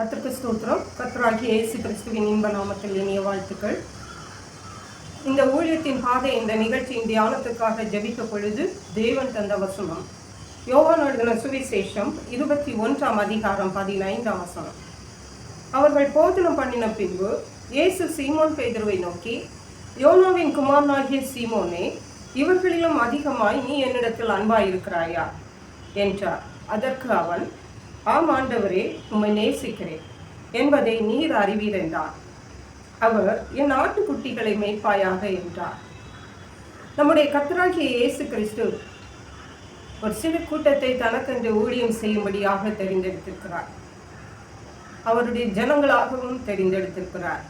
கத்திற்கு ஸ்தோத்திரம். கத்தராகிய ஏசு கிறிஸ்துவின் இன்ப நாமத்தில் இனிய வாழ்த்துக்கள். இந்த ஊழியத்தின் பாதை இந்த நிகழ்ச்சியின் தியானத்துக்காக ஜெபித்த பொழுது தேவன் தந்த வசனம். யோவான் எழுதின சுவிசேஷம் இருபத்தி ஒன்றாம் அதிகாரம் பதினைந்தாம் வசனம். அவர்கள் போஜனம் பண்ணின பின்பு இயேசு சீமோன் பேதுருவை நோக்கி யோனாவின் குமாரனாகிய சீமோனே இவர்களிலும் அதிகமாய் நீ என்னிடத்தில் அன்பாயிருக்கிறாயா? என்றார். அதற்கு அவன் ஆம் ஆண்டவரே உம்மை நேசிக்கிறேன். என்பதை நீர் அறிவீர் என்றார். அவர் என் ஆட்டுக்குட்டிகளை மேய்ப்பாயாக என்றார். நம்முடைய கத்தராகிய இயேசு கிறிஸ்து ஒரு சிறு கூட்டத்தை தனக்கென்று ஊழியம் செய்யும்படியாக தெரிந்தெடுத்திருக்கிறார். அவருடைய ஜனங்களாகவும் தெரிந்தெடுத்திருக்கிறார்.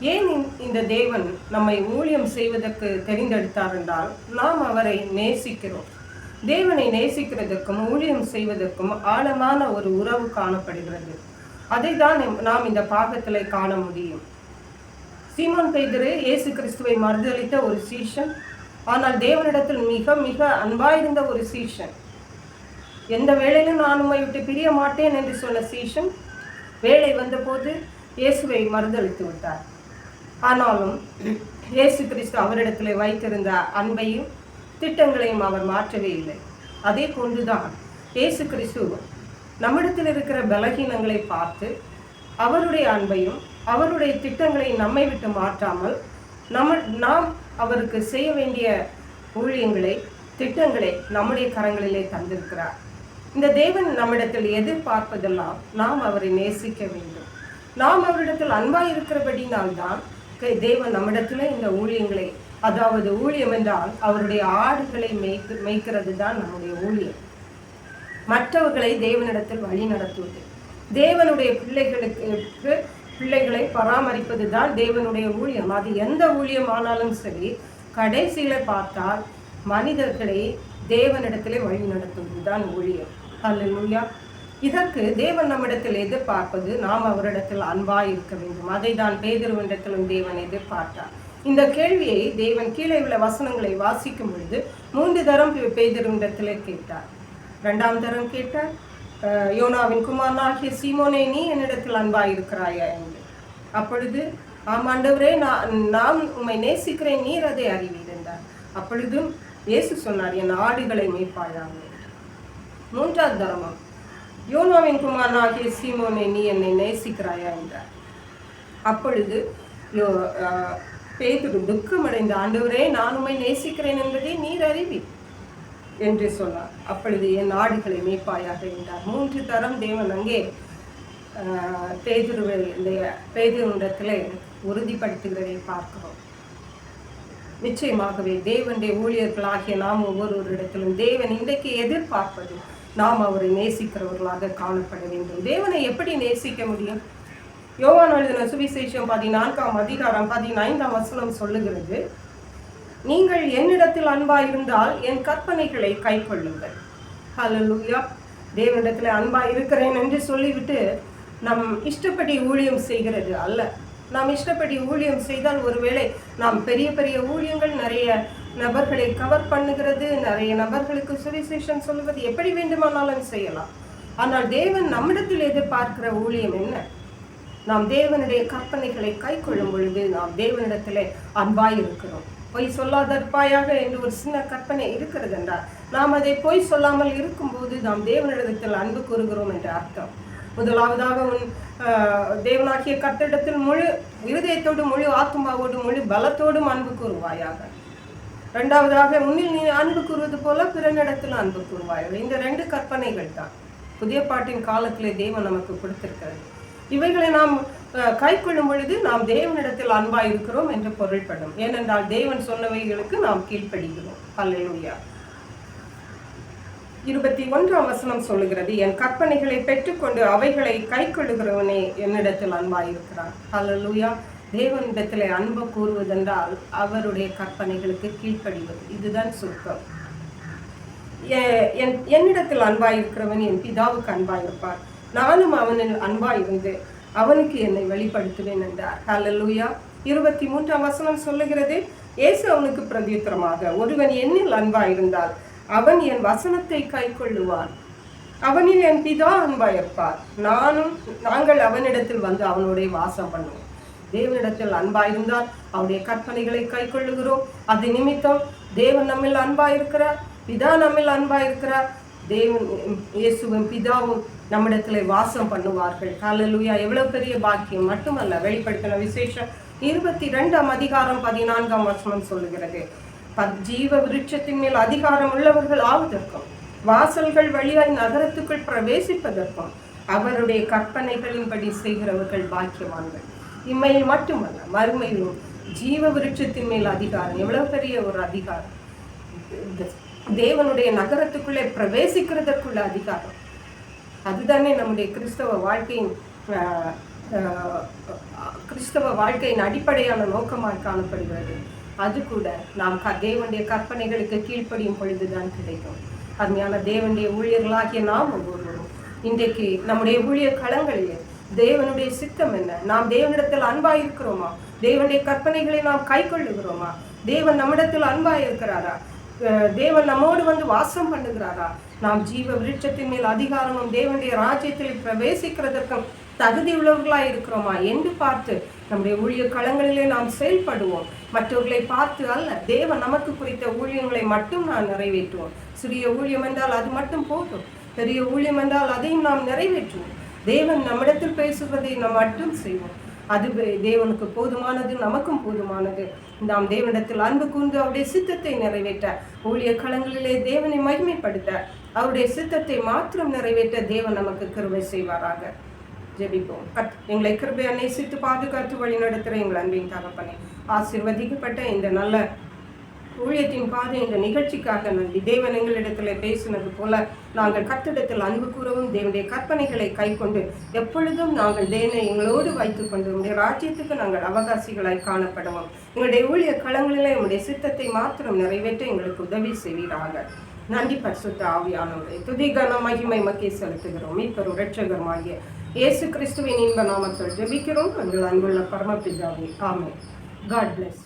ஏன் இந்த- இந்த தேவன் நம்மை ஊழியம் செய்வதற்கு தெரிந்தெடுத்தார் என்றால் நாம் அவரை நேசிக்கிறோம். தேவனை நேசிக்கிறதுக்கும் ஊழியம் செய்வதற்கும் ஆழமான ஒரு உறவு காணப்படுகிறது. அதை தான் நாம் இந்த பாகத்தில் காண முடியும். சீமான் பேதுரு இயேசு கிறிஸ்துவை மறுதளித்த ஒரு சீஷன். ஆனால் தேவனிடத்தில் மிக மிக அன்பாயிருந்த ஒரு சீஷன். எந்த வேளையிலும் நான் உண்மை விட்டு பிரிய மாட்டேன் என்று சொன்ன சீஷன் வேலை வந்தபோது இயேசுவை மறுதளித்து விட்டார். ஆனாலும் இயேசு கிறிஸ்து அவரிடத்தில் வைத்திருந்த அன்பையும் திட்டங்களையும் அவர் மாற்றவே இல்லை. அதே போன்றுதான் இயேசு கிறிஸ்து நம்மிடத்தில் இருக்கிற பலகீனங்களை பார்த்து அவருடைய அன்பையும் அவருடைய திட்டங்களை நம்மை விட்டு மாற்றாமல் நம்ம நாம் அவருக்கு செய்ய வேண்டிய ஊழியங்களை திட்டங்களை நம்முடைய கரங்களிலே தந்திருக்கிறார். இந்த தேவன் நம்மிடத்தில் எதிர்பார்ப்பதெல்லாம் நாம் அவரை நேசிக்க வேண்டும். நாம் அவரிடத்தில் அன்பாக இருக்கிறபடினால்தான் தேவன் நம்மிடத்தில் இந்த ஊழியங்களை அதாவது ஊழியம் என்றால் அவருடைய ஆடுகளை மேய்க்கு மேய்க்கிறது தான் நம்முடைய ஊழியம். மற்றவர்களை தேவனிடத்தில் வழி நடத்துவது. தேவனுடைய பிள்ளைகளுக்கு பிள்ளைகளை பராமரிப்பது தான் தேவனுடைய ஊழியம். அது எந்த ஊழியம் ஆனாலும் சரி கடைசியில பார்த்தால் மனிதர்களை தேவனிடத்திலே வழி நடத்துவது தான் ஊழியம். அல்லேலூயா இதற்கு தேவன் நம்மிடத்தில் எதிர்பார்ப்பது நாம் அவரிடத்தில் அன்பாய் இருக்க வேண்டும். அதை தான் பேதிருவனிடத்திலும் தேவன் எதிர்பார்த்தார். இந்த கேள்வியை தேவன் கீழே உள்ள வசனங்களை வாசிக்கும் பொழுது மூன்று தரம் பேதிருவனிடத்திலே கேட்டார். இரண்டாம் தரம் கேட்டார் யோனாவின் யோனாவின் குமாரனாகிய சீமோனே நீ என்னிடத்தில் அன்பாய் இருக்கிறாயா? என்று. அப்பொழுது ஆம் ஆண்டவரே நான் நான் உம்மை நேசிக்கிறேன் நீர் அதை அறிவீர் என்றார். அப்பொழுதும் இயேசு சொன்னார் என் ஆடுகளை மேய்ப்பாயாக. என்று. மூன்றாவது தர்மம் யோனாவின் குமாரனாகிய சீமோனே நீ என்னை நேசிக்கிறாயா? என்றார். அப்பொழுது யோ பேதுரு துக்கமடைந்த ஆண்டவரே நான் உம்மை நேசிக்கிறேன் என்பதை நீர் அறிவி என்று சொன்னார். அப்பொழுது என் நாடுகளை மேய்ப்பாயாக என்றார் மூன்று தரம் தேவன் அங்கே ஆஹ், இந்த பேதுருடத்திலே உறுதிப்படுத்துகிறதை பார்க்கிறோம். நிச்சயமாகவே தேவனுடைய ஊழியர்களாகிய நாம் ஒவ்வொருவரிடத்திலும் தேவன் இன்றைக்கு எதிர்பார்ப்பது நாம் அவரை நேசிக்கிறவர்களாக காணப்பட வேண்டும். தேவனை எப்படி நேசிக்க முடியும்? யோவான் எழுதின சுவிசேஷம் பதினான்காம் அதிகாரம் பதினைந்தாம் வசனம் சொல்லுகிறது நீங்கள் என்னிடத்தில் அன்பாயிருந்தால் என் கற்பனைகளை கைக்கொள்ளுங்கள். ஹalleluya. தேவனிடத்தில் அன்பாக இருக்கிறேன் என்று சொல்லிவிட்டு நம் இஷ்டப்படி ஊழியம் செய்கிறது அல்ல. நாம் இஷ்டப்படி ஊழியம் செய்தால் ஒருவேளை நாம் பெரிய பெரிய ஊழியங்கள் நிறைய நபர்களை கவர் பண்ணுகிறது நிறைய நபர்களுக்கு சுவிசேஷன் சொல்வது எப்படி வேண்டுமானாலும் செய்யலாம். ஆனால் தேவன் நம்மிடத்தில் எதிர்பார்க்கிற ஊழியம் என்ன? நாம் தேவனுடைய கற்பனைகளை கைக்கொள்ளும் பொழுது நாம் தேவனிடத்தில் அன்பாய் இருக்கிறோம் பொய் சொல்லாதற்பாயாக என்று ஒரு சின்ன கற்பனை இருக்கிறது என்றால் நாம் அதை பொய் சொல்லாமல் இருக்கும்போது நாம் தேவனிடத்தில் அன்பு கூறுகிறோம் என்ற அர்த்தம். முதலாவதாக உன் தேவனாகிய கட்டிடத்தில் முழு இருதயத்தோடு முழு ஆத்மாவோடு முழு பலத்தோடும் அன்பு கூறுவாயாக. ரெண்டாவதாக உன்னில் நீ அன்பு கூறுவது போல பிறனிடத்தில் அன்பு கூறுவாயாக. இந்த ரெண்டு கற்பனைகள் தான். புதிய பாட்டின் காலத்திலே தேவன் நமக்கு கொடுத்திருக்கிறது. இவைகளை நாம் கைக்கொள்ளும் பொழுது நாம் தேவனிடத்தில் அன்பா இருக்கிறோம் என்று பொருள்படும். ஏனென்றால் தேவன் சொன்னவைகளுக்கு நாம் கீழ்ப்படுகிறோம். அல்லேலூயா இருபத்தி ஒன்றாம் வசனம் சொல்லுகிறது என் கற்பனைகளை பெற்றுக்கொண்டு அவைகளை கைக்கொள்ளுகிறவனே என்னிடத்தில் அன்பாயிருக்கிறான் இருக்கிறான் தேவனிடத்தில் அன்பு கூறுவதென்றால் அவருடைய கற்பனைகளுக்கு கீழ்ப்படிவது. இதுதான் சுருக்கம். எ- என் என்னிடத்தில் அன்பாயிருக்கிறவன் என் பிதாவுக்கு அன்பாயிருப்பான் நானும் அவனில் அன்பாய் இருந்து அவனுக்கு என்னை வெளிப்படுத்துவேன் என்றார். ஹலலூயா இருபத்தி மூன்றாம் வசனம் சொல்லுகிறது இயேசு அவனுக்கு பிரதியுத்தரமாக ஒருவன் என்னில் அன்பாய் இருந்தால் அவன் என் வசனத்தை கைக்கொள்ளுவான் அவனில் என் பிதா அன்பாயிருப்பார் நானும் நாங்கள் அவனிடத்தில் வந்து அவனுடைய வாசம் பண்ணுவோம். தேவனிடத்தில் அன்பாயிருந்தால் அவருடைய கற்பனைகளை கை கொள்ளுகிறோம். அது நிமித்தம் தேவன் நம்மில் அன்பாயிருக்கிறார் பிதா நம்மில் அன்பாயிருக்கிறார் தேவன் இயேசுவும் பிதாவும் நம்மிடத்துல வாசம் பண்ணுவார்கள். காலலூயா எவ்வளவு பெரிய பாக்கியம். மட்டுமல்ல வெளிப்படுத்தின விசேஷம் இருபத்தி ரெண்டாம் அதிகாரம் பதினான்காம் வசனம் சொல்லுகிறது. ஜீவ விருட்சத்தின் மேல் அதிகாரம் உள்ளவர்கள் ஆவதற்கும் வாசல்கள் வழியாய் நகரத்துக்குள் பிரவேசிப்பதற்கும் அவருடைய கற்பனைகளின்படி செய்கிறவர்கள் பாக்கியவான்கள். இம்மையில் மட்டுமல்ல மறுமையிலும் ஜீவ விருட்சத்தின் மேல் அதிகாரம் எவ்வளவு பெரிய ஒரு அதிகாரம். தேவனுடைய நகரத்துக்குள்ளே பிரவேசிக்கிறதற்குள்ள அதிகாரம். அதுதானே நம்முடைய கிறிஸ்தவ வாழ்க்கையின் கிறிஸ்தவ வாழ்க்கையின் அடிப்படையான நோக்கமாக காணப்படுகிறது. அது கூட நாம் க தேவனுடைய கற்பனைகளுக்கு கீழ்ப்படியும் பொழுதுதான் கிடைக்கும். அருமையான தேவனுடைய ஊழியர்களாகிய நாம் ஒவ்வொருவரும். இன்றைக்கு நம்முடைய ஊழிய களங்களிலே தேவனுடைய சித்தம் என்ன? நாம் தேவனிடத்தில் அன்பாக இருக்கிறோமா? தேவனுடைய கற்பனைகளை நாம் கை கொள்ளுகிறோமா? தேவன் நம்மிடத்தில் அன்பாக இருக்கிறாரா? தேவன் நம்மோடு வந்து வாசம் பண்ணுகிறாரா? நாம் ஜீவ விருட்சத்தின் மேல் அதிகாரமும் தேவனுடைய ராஜ்யத்தில் பிரவேசிக்கிறதற்கும் தகுதி இருக்கிறோமா என்று பார்த்து நம்முடைய ஊழிய களங்களிலே நாம் செயல்படுவோம். மற்றவர்களை பார்த்து அல்ல தேவன் நமக்கு குறித்த ஊழியங்களை மட்டும் நாம் நிறைவேற்றுவோம். சிறிய ஊழியம் என்றால் அது மட்டும் போதும். பெரிய ஊழியம் என்றால் அதையும் நாம் நிறைவேற்றுவோம். தேவன் நம்மிடத்தில் பேசுவதை நாம் மட்டும் செய்வோம். அது தேவனுக்கு போதுமானது நமக்கும் போதுமானது. நாம் தேவனிடத்தில் அன்பு கூர்ந்து அவருடைய சித்தத்தை நிறைவேற்ற ஊழிய களங்களிலே தேவனை மகிமைப்படுத்த அவருடைய சித்தத்தை மாத்திரம் நிறைவேற்ற தேவன் நமக்கு கிருபை செய்வாராக. ஜெபிப்போம். கத் எங்களை கிருபை நேசித்து பாதுகாத்து வழி நடத்துகிற எங்கள் அன்பின் தகப்பனை ஆசிர்வதிக்கப்பட்ட இந்த நல்ல ஊழியத்தின் பாதை என்ற நிகழ்ச்சிக்காக நன்றி. தேவன் எங்களிடத்தில் பேசினது போல நாங்கள் கத்திடத்தில் அன்பு கூறவும் தேவனுடைய கற்பனைகளை கைக்கொண்டு எப்பொழுதும் நாங்கள் தேவனை எங்களோடு வைத்துக்கொண்டு உங்களுடைய ராஜ்யத்துக்கு நாங்கள் அவகாசிகளாய் காணப்படுவோம். எங்களுடைய ஊழிய களங்களிலே உங்களுடைய சித்தத்தை மாத்திரம் நிறைவேற்ற எங்களுக்கு உதவி செய்வீராக. நன்றி பரிசுத்த ஆவியானவரை. துதி கன மகிமை மக்கே செலுத்துகிறோம். மீட்பர் இரட்சகருமாகிய இயேசு கிறிஸ்துவின் இன்ப நாமத்தில் ஜெபிக்கிறோம். எங்கள் அன்புள்ள பரமபிதாவே. ஆமே காட் பிளஸ்